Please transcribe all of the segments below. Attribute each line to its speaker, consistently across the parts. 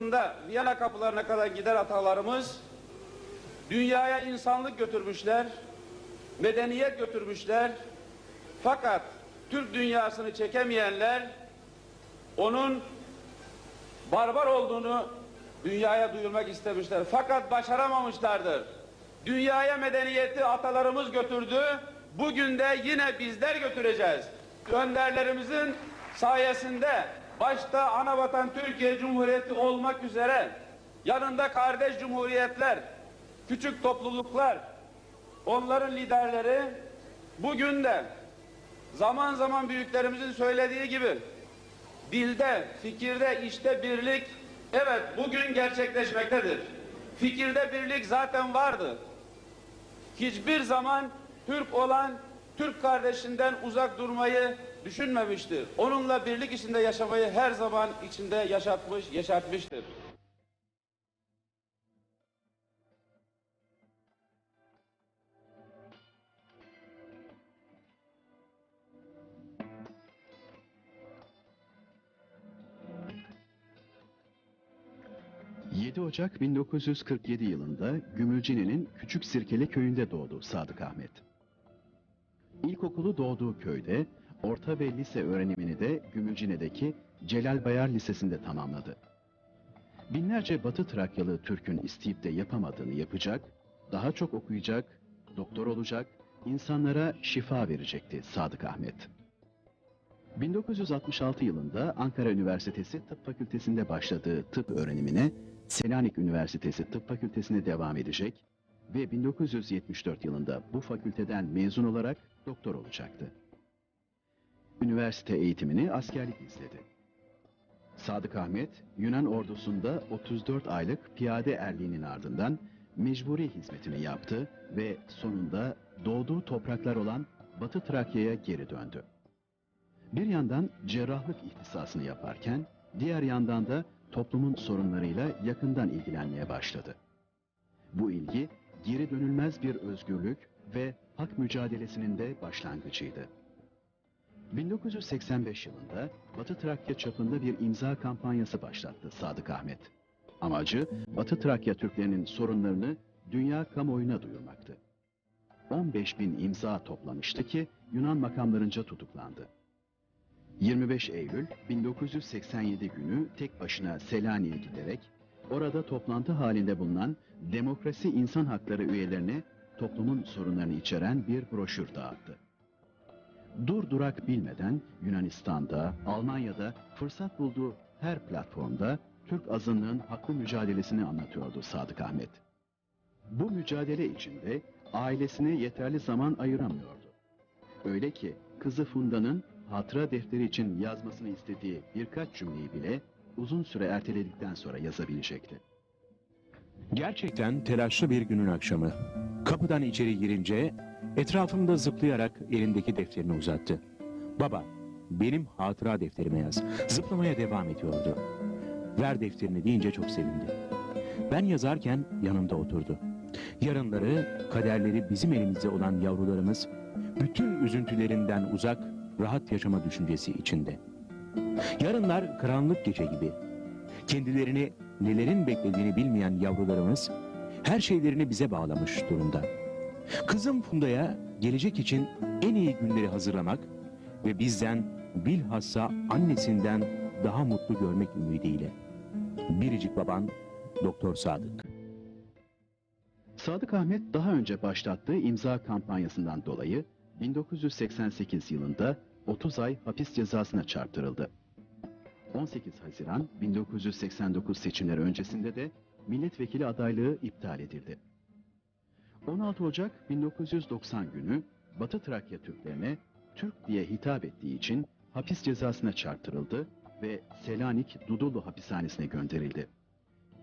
Speaker 1: Da Viyana kapılarına kadar gider atalarımız dünyaya insanlık götürmüşler, medeniyet götürmüşler. Fakat Türk dünyasını çekemeyenler onun barbar olduğunu dünyaya duyurmak istemişler. Fakat başaramamışlardır. Dünyaya medeniyeti atalarımız götürdü. Bugün de yine bizler götüreceğiz. Önderlerimizin sayesinde başta anavatan Türkiye Cumhuriyeti olmak üzere yanında kardeş cumhuriyetler, küçük topluluklar, onların liderleri bugün de zaman zaman büyüklerimizin söylediği gibi dilde, fikirde, işte birlik evet bugün gerçekleşmektedir. Fikirde birlik zaten vardı. Hiçbir zaman Türk olan Türk kardeşinden uzak durmayı düşünmemiştir. Onunla birlik içinde yaşamayı her zaman içinde yaşatmış, yaşatmıştır.
Speaker 2: Hı. 7 Ocak 1947 yılında Gümülcine'nin Küçük Sirkeli köyünde doğdu Sadık Ahmet. İlkokulu doğduğu köyde, orta ve lise öğrenimini de Gümülcine'deki Celal Bayar Lisesi'nde tamamladı. Binlerce Batı Trakyalı Türk'ün isteyip de yapamadığını yapacak, daha çok okuyacak, doktor olacak, insanlara şifa verecekti Sadık Ahmet. 1966 yılında Ankara Üniversitesi Tıp Fakültesi'nde başladığı tıp öğrenimine Selanik Üniversitesi Tıp Fakültesi'ne devam edecek ve 1974 yılında bu fakülteden mezun olarak doktor olacaktı. Üniversite eğitimini askerlik izledi. Sadık Ahmet, Yunan ordusunda 34 aylık piyade erliğinin ardından mecburi hizmetini yaptı ve sonunda doğduğu topraklar olan Batı Trakya'ya geri döndü. Bir yandan cerrahlık ihtisasını yaparken, diğer yandan da toplumun sorunlarıyla yakından ilgilenmeye başladı. Bu ilgi, geri dönülmez bir özgürlük ve hak mücadelesinin de başlangıcıydı. 1985 yılında Batı Trakya çapında bir imza kampanyası başlattı Sadık Ahmet. Amacı Batı Trakya Türklerinin sorunlarını dünya kamuoyuna duyurmaktı. 15 bin imza toplamıştı ki Yunan makamlarınca tutuklandı. 25 Eylül 1987 günü tek başına Selanik'e giderek orada toplantı halinde bulunan Demokrasi İnsan Hakları üyelerine toplumun sorunlarını içeren bir broşür dağıttı. Dur durak bilmeden Yunanistan'da, Almanya'da fırsat bulduğu her platformda Türk azınlığın haklı mücadelesini anlatıyordu Sadık Ahmet. Bu mücadele içinde ailesine yeterli zaman ayıramıyordu. Öyle ki kızı Funda'nın hatıra defteri için yazmasını istediği birkaç cümleyi bile uzun süre erteledikten sonra yazabilecekti.
Speaker 3: Gerçekten telaşlı bir günün akşamı. Kapıdan içeri girince etrafımda zıplayarak elindeki defterini uzattı. Baba, benim hatıra defterime yaz. Zıplamaya devam ediyordu. Ver defterini deyince çok sevindi. Ben yazarken yanımda oturdu. Yarınları, kaderleri bizim elimizde olan yavrularımız bütün üzüntülerinden uzak, rahat yaşama düşüncesi içinde. Yarınlar karanlık gece gibi. Kendilerini nelerin beklediğini bilmeyen yavrularımız her şeylerini bize bağlamış durumda. Kızım Funda'ya gelecek için en iyi günleri hazırlamak ve bizden bilhassa annesinden daha mutlu görmek ümidiyle. Biricik baban Doktor Sadık.
Speaker 2: Sadık Ahmet daha önce başlattığı imza kampanyasından dolayı 1988 yılında 30 ay hapis cezasına çarptırıldı. 18 Haziran 1989 seçimleri öncesinde de milletvekili adaylığı iptal edildi. 16 Ocak 1990 günü Batı Trakya Türklerine Türk diye hitap ettiği için hapis cezasına çarptırıldı ve Selanik Dudullu hapishanesine gönderildi.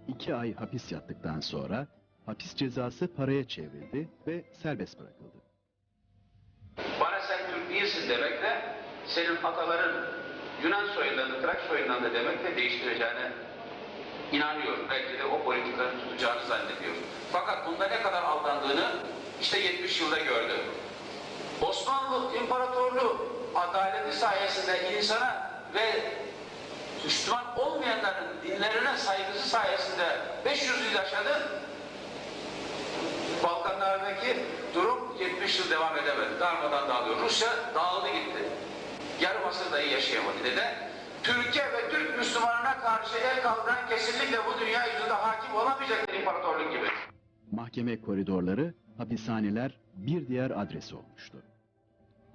Speaker 2: İki ay hapis yattıktan sonra hapis cezası paraya çevrildi ve serbest bırakıldı.
Speaker 1: Bana sen Türk değilsin demekle senin ataların Yunan soyundan da Trak soyundan da demekle değiştireceğine inanıyorum. Belki de o politikanın tutacağını zannediyorum. Fakat bunda ne kadar aldandığını işte 70 yılda gördü. Osmanlı İmparatorluğu adaleti sayesinde insana ve Müslüman olmayanların dinlerine saygısı sayesinde 500 yıl yaşadı. Balkanlardaki durum 70 yıl devam edemedi. Darmadan dağılıyor. Rusya dağıldı gitti. Yarım asır dahi yaşayamadı. Neden? Türkiye ve Türk Müslümanına karşı el kaldıran kesinlikle bu dünya yüzünde hakim olamayacak bir imparatorluk gibi.
Speaker 2: Mahkeme koridorları, hapishaneler bir diğer adresi olmuştu.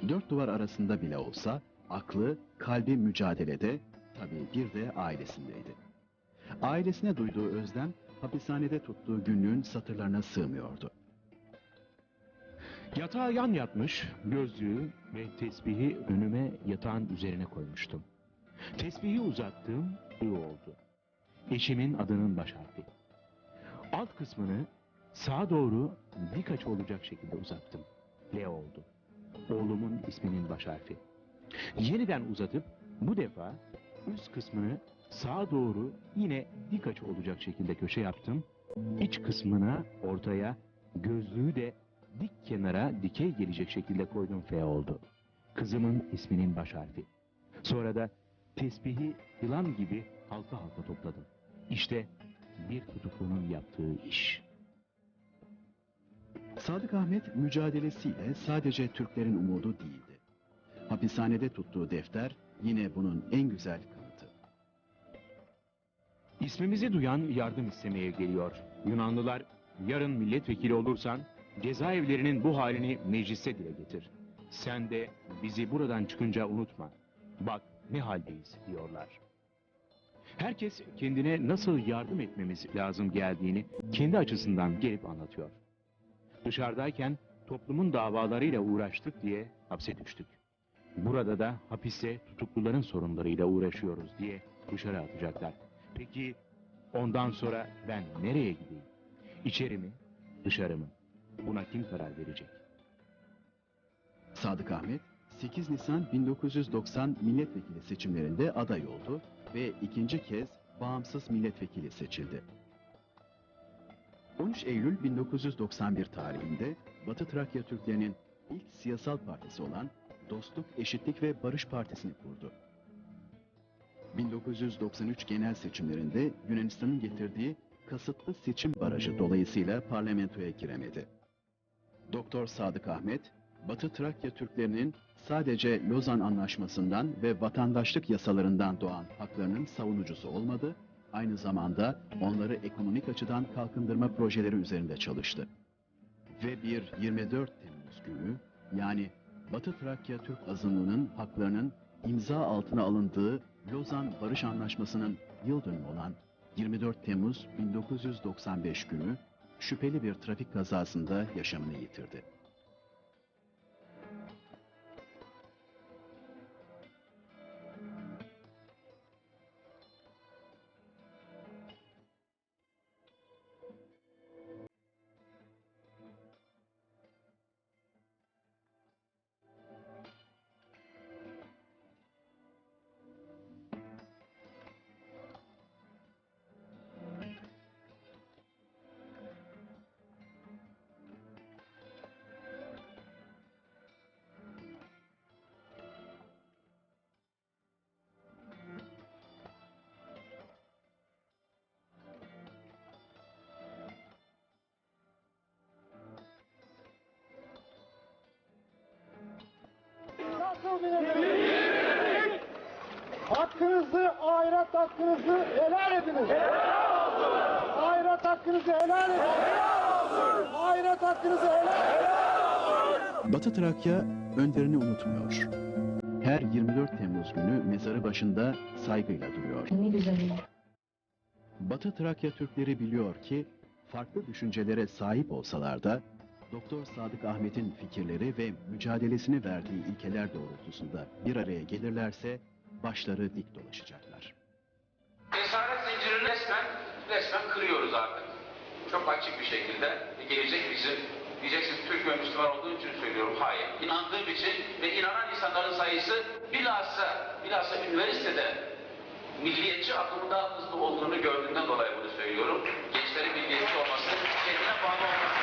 Speaker 2: Dört duvar arasında bile olsa aklı, kalbi mücadelede, tabii bir de ailesindeydi. Ailesine duyduğu özlem, hapishanede tuttuğu günlüğün satırlarına sığmıyordu.
Speaker 3: Yatağa yan yatmış, gözlüğü ve tesbihi önüme yatağın üzerine koymuştum. Tesbihi uzattığım I oldu. Eşimin adının baş harfi. Alt kısmını sağa doğru dik açı olacak şekilde uzattım. L oldu. Oğlumun isminin baş harfi. Yeniden uzatıp bu defa üst kısmını sağa doğru yine dik açı olacak şekilde köşe yaptım. İç kısmına ortaya gözlüğü de dik kenara dikey gelecek şekilde koydum F oldu. Kızımın isminin baş harfi. Sonra da tesbihi yılan gibi halka halka topladım. İşte bir tutuklunun yaptığı iş.
Speaker 2: Sadık Ahmet mücadelesiyle sadece Türklerin umudu değildi. Hapishanede tuttuğu defter yine bunun en güzel kanıtı.
Speaker 3: İsmimizi duyan yardım istemeye geliyor. Yunanlılar yarın milletvekili olursan cezaevlerinin bu halini meclise dile getir. Sen de bizi buradan çıkınca unutma. Bak ne haldeyiz diyorlar. Herkes kendine nasıl yardım etmemiz lazım geldiğini kendi açısından gelip anlatıyor. Dışarıdayken toplumun davalarıyla uğraştık diye hapse düştük. Burada da hapiste tutukluların sorunlarıyla uğraşıyoruz diye dışarı atacaklar. Peki ondan sonra ben nereye gideyim? İçeri mi, dışarı mı? Buna kim karar verecek?
Speaker 2: Sadık Ahmet 8 Nisan 1990 milletvekili seçimlerinde aday oldu ve ikinci kez bağımsız milletvekili seçildi. 13 Eylül 1991 tarihinde Batı Trakya Türklerinin ilk siyasal partisi olan Dostluk, Eşitlik ve Barış Partisi'ni kurdu. 1993 genel seçimlerinde Yunanistan'ın getirdiği kasıtlı seçim barajı dolayısıyla parlamentoya giremedi. Doktor Sadık Ahmet, Batı Trakya Türklerinin sadece Lozan Anlaşması'ndan ve vatandaşlık yasalarından doğan haklarının savunucusu olmadı, aynı zamanda onları ekonomik açıdan kalkındırma projeleri üzerinde çalıştı. Ve bir 24 Temmuz günü, yani Batı Trakya Türk azınlığının haklarının imza altına alındığı Lozan Barış Anlaşması'nın yıl dönümü olan 24 Temmuz 1995 günü şüpheli bir trafik kazasında yaşamını yitirdi.
Speaker 4: Ahiret hakkınızı helal ediniz. Helal olsun. Ahiret hakkınızı helal ediniz. Helal olsun. Ahiret hakkınızı helal ediniz.
Speaker 2: Batı Trakya önderini unutmuyor. Her 24 Temmuz günü mezarı başında saygıyla duruyor.
Speaker 5: Ne güzel.
Speaker 2: Batı Trakya Türkleri biliyor ki farklı düşüncelere sahip olsalar da Doktor Sadık Ahmet'in fikirleri ve mücadelesini verdiği ilkeler doğrultusunda bir araya gelirlerse başları dik dolaşacaklar.
Speaker 1: Esaret zincirini resmen, resmen kırıyoruz artık. Çok açık bir şekilde e, gelecek bizim Diyeceksiniz Türk ve Müslüman olduğu için söylüyorum. Hayır. İnandığım için ve inanan insanların sayısı bilhassa, bilhassa üniversitede milliyetçi akımın daha hızlı olduğunu gördüğümden dolayı bunu söylüyorum. Gençlerin milliyetçi olması, kendine bağlı olması.